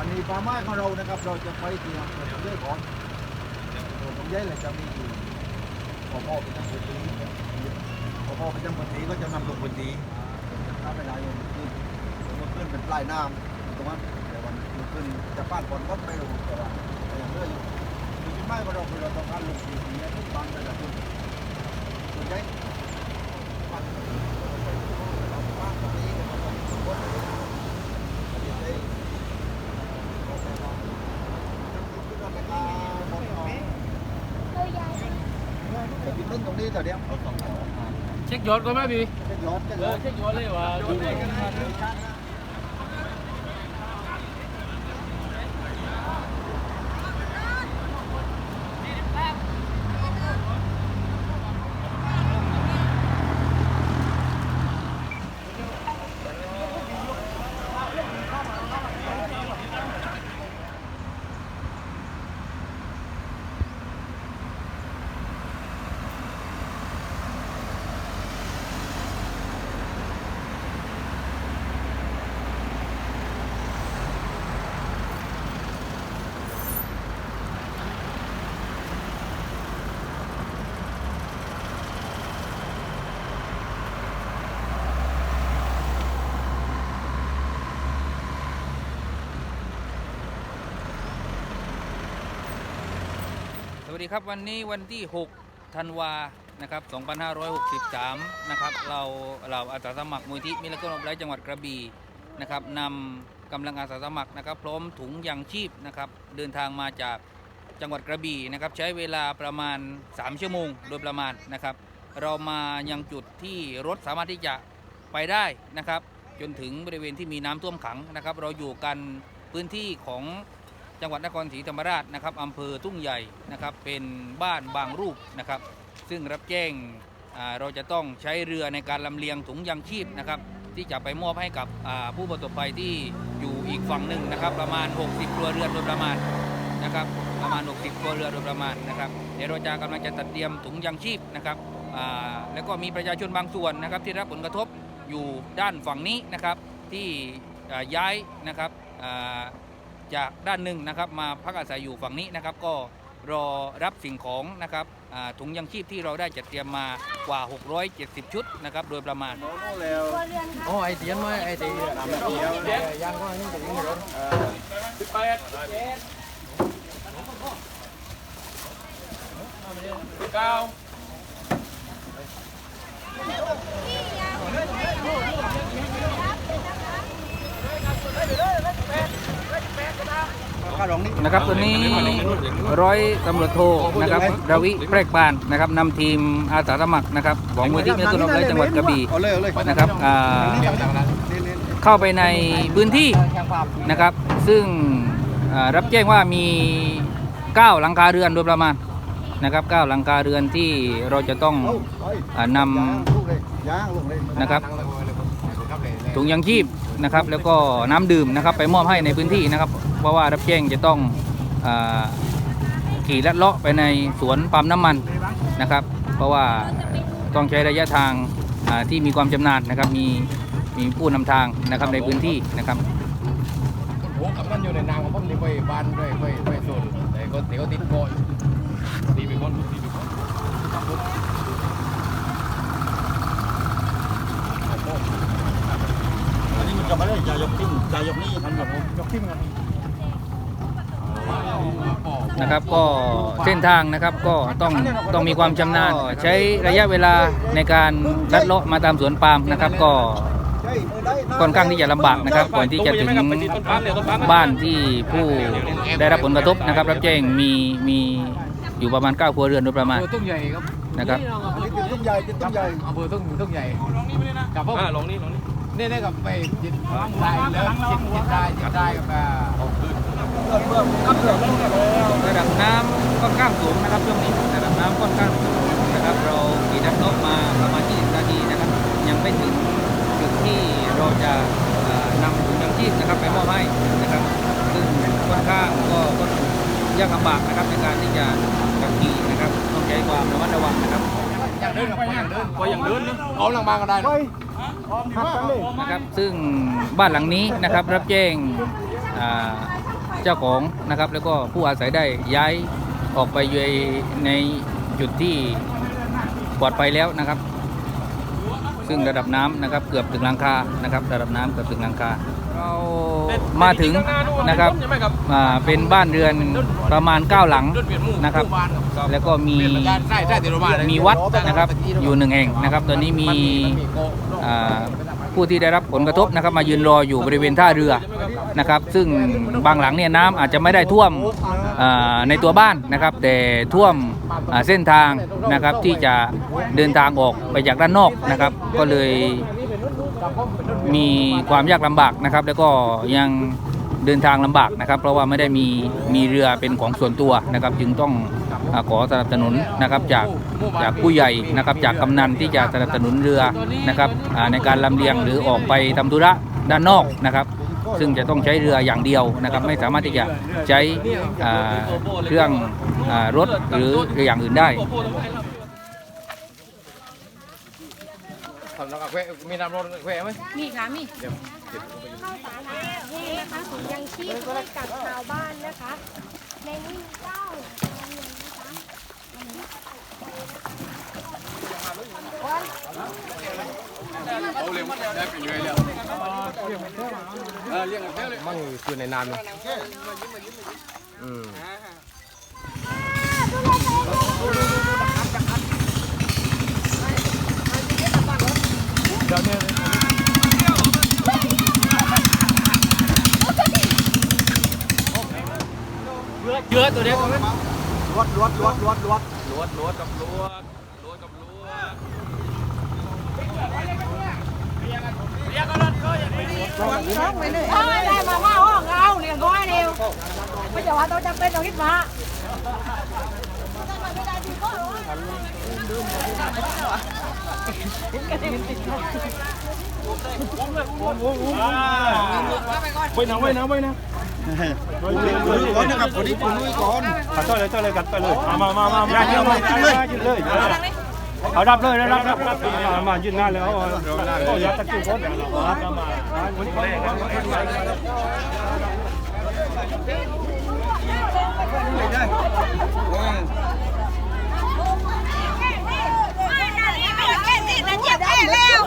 อันนี้ป่าไม้ของเรานะครับ เราจะไปที่อำเภอสมเด็จก่อนอำเภอสมเด็จเลยจะมีอยู่พอพ่อเป็นจังหวัดนี้พอพ่อเป็นจังหวัดนี้ก็จะนำลงพื้นที่ถ้าไม่ได้ยังขึ้นสมมติขึ้นเป็นปลายน้ำตรงนั้นแต่วันมันขึ้นจะป้านก่อนก็ไม่รู้แต่ว่าแต่ยังเรื่อยอยู่คือที่ไม้ของเราคือเราต้องการลงพื้นที่ให้ทุกบางระดับทุนส่วนใหญ่บ้านเราบ้านตรงนี้ก็ต้องสมบูรณ์อันนี้ได้ แต่พี่ต้นตรงนี้แต่เดียวเอาสองหัว เช็คยอดก่อนไหมพี่ เช็คยอดเช็ค เอย อ อ ด เช็คยอดเลยว่าดู สวัส ดีครับวันนี้วันที่ 6 ธันวานะครับ2563 นะครับ เราเราอาสาสมัครมูลที่มิลเคิลออฟไลท์จังหวัดกระบี่นะครับนำกำลังอาสาสมัครนะครับ พร้อมถุงยางชีพนะครับ เดินทางมาจากจังหวัดกระบี่นะครับ ใช้เวลาประมาณ 3 ชั่วโมงโดยประมาณนะครับ เรามายังจุดที่รถสามารถที่จะไปได้นะครับ จนถึงบริเวณที่มีน้ำท่วมขังนะครับ เราอยู่กันพื้นที่ของ จังหวัดนครศรีธรรมราชนะครับอำเภอทุ่งใหญ่นะครับเป็นบ้านบางรูปนะครับ ซึ่งรับแจ้งเราจะต้องใช้เรือในการลำเลียงถุงยางชีพนะครับที่จะไปมอบให้กับผู้ประสบภัยที่อยู่อีกฝั่งหนึ่งนะครับ ประมาณ 60 ครัวเรือนโดยประมาณนะครับประมาณ 60 ครัวเรือนโดยประมาณนะครับเดี๋ยวเราจะกำลังจะตัดเตรียมถุงยางชีพนะครับแล้วก็มีประชาชนบางส่วนนะครับ ที่รับผลกระทบอยู่ด้านฝั่งนี้นะครับที่ย้ายนะครับ จากด้านหนึ่งนะครับมาพักอาศัยอยู่ฝั่งนี้นะครับ ก็รอรับสิ่งของนะครับถุงยังชีพที่เราได้จัดเตรียมมากว่า 670 ชุดนะครับโดยประมาณโน่นแล้ไอเตียนไหมไอเตียนตามเดียวยางก็นี่จะยิงรถสิบแปดสิบเก้าข้าลองนี่ นะครับตัวนี้ร้อยตำรวจโทนะครับรวิแพรกปานนะครับนำทีมอาสาสมัครนะครับของมูลที่เมตุนอบไลจังหวัดกระบี่นะครับเข้าไปในพื้นที่นะครับ ซึ่งรับแจ้งว่ามี 9 หลังคาเรือนโดยประมาณนะครับ9หลังคาเรือนที่เราจะต้องนำนะครับ ถุงยางชีพนะครับ แล้วก็น้ำดื่มนะครับ ไปมอบให้ในพื้นที่นะครับ เพราะว่ารับแจ้งจะต้องอขี่ลัดเลาะไปในสวนปั๊มน้ำมันนะครับ เพราะว่าต้องใช้ระยะทางาที่มีความชำนาญนะครับ มีมีผู้นำทางนะครับในพื้นที่นะครับโอ้กับมันอยู่ในนางของผมนี่ไปบ้านด้วยไปไปโซนแต่ก็เดี๋ยวติดก่อนตีไปก่อนตีไปก่อน อันนี้มันจะไม่ได้จะยกทิ้งจะยกนี่ทำแบบยกทิ้งกันนะครับก็เส้นทางนะครับก็ต้องต้องมีความชำนาญใช้ระยะเวลาในการลัดเลาะมาตามสวนปาล์มนะครับก็ค่อนข้างที่จะลำบากนะครับก่อนที่จะถึงบ้านที่ผู้ได้รับผลกระทบนะครับ รับแจ้งมีมีอยู่ประมาณ9ครัวเรือนโดยประมาณอำเภอตุ้งใหญ่ครับนะครับ อันนี้ติดตุ้มใหญ่ติดตุ้มใหญ่อำเภอตุ้งตุ้งใหญ่กับพวกลงนี่ลงนี่ นี่นี่กับไปจิตได้แล้วจิตจิตได้จิตได้กับเอเมื่อน้ำเดือดแล้วเนี่ยแล้วระดับน้ำค่อนข้างสูงนะครับช่วงนี้ระดับน้ำค่อนข้างสูงนะครับเราขี่ดับรถมาประมาณ20นาทีนะครับ ยังไม่ถึงจุดที่เราจะนำถุงยางชีพนะครับไปมอบให้นะครับ ซึ่งค่อนข้างก็ก็ยากลำบากนะครับในการที่จะขับขี่นะครับต้องใช้ความระมัดระวังนะครับอย่างเดินกับไปอย่างเดินไปอย่างเดินเอาหลังมาก็ได้ นะหักกันเลยนะครับซึ่งบ้านหลังนี้นะครับรับแจ้งอ่าเจ้าของนะครับแล้วก็ผู้อาศัยได้ย้ายออกไปอยู่ในจุดที่ปลอดภัยแล้วนะครับ ซึ่งระดับน้ำนะครับเกือบถึงหลังคานะครับ ระดับน้ำเกือบถึงหลังคาเรามาถึงนะครับใช่ไหมครับอ่าเป็นบ้านเรือนประมาณ 9 หลังรถเปลี่ยนหมู่นะครับหมู่บ้านครับ แล้วก็มีเปลี่ยนบรรยากาศใช่ใช่ติดรถบ้านเลยมีวัดนะครับอยู่หนึ่งแห่งนะครับ ตอนนี้มีนมีโกะอ่า ผู้ที่ได้รับผลกระทบนะครับมายืนรออยู่บริเวณท่าเรือนะครับ ซึ่งบางหลังเนี่ยน้ำอาจจะไม่ได้ท่วมในตัวบ้านนะครับ แต่ท่วมเส้นทางนะครับที่จะเดินทางออกไปจากด้านนอกนะครับ ก็เลยมีความยากลำบากนะครับ แล้วก็ยัง เดินทางลำบากนะครับ เพราะว่าไม่ได้มีมีเรือเป็นของส่วนตัวนะครับ จึงต้องอาขอสนับสนุนนะครับจากจากผู้ใหญ่นะครับจากกำนันที่จะสนับสนุนเรือนะครับอ่าในการลำเลียงหรือออกไปทำธุระด้านนอกนะครับ ซึ่งจะต้องใช้เรืออย่างเดียวนะครับ ไม่สามารถที่จะใช้อ่าเครื่องอารถหรืออย่างอื่นได้ทำน้ำกาแฟมีน้ำร้อนกาแฟไหมมีค่ะมีเดี๋ยวเก็บ ข้าวสารอาหารแห้งนะคะถุงยังชีพให้กับชาวบ้านนะคะ ในนี้มีเก้าโรงเรียนนะคะเอาเลยได้เป็นยังไงแล้วเออเลี้ยงกาแฟเลยมั่งคือในน้ำเลยอืมลว ดลวดลวดลวดลวดลวดลวดลวดกับลวดลวดกับลวดเอาได้มาว่าห้องเราเนี่ยร้อยเดียวไม่จะว่าต้องจำเป็นต้องคิดมา ก่อนนะครับคนนี้คุณลุยก่อนเอาต่อเลยต่อเลยกัดต่อเลยมามามามายืนเลยยืนเลยยืนเลยเอารับเลยรับรับรับมามายืนหน้าเลยเอาเอายัดตะกี้คนมามามาเจ็บแค่แล้ว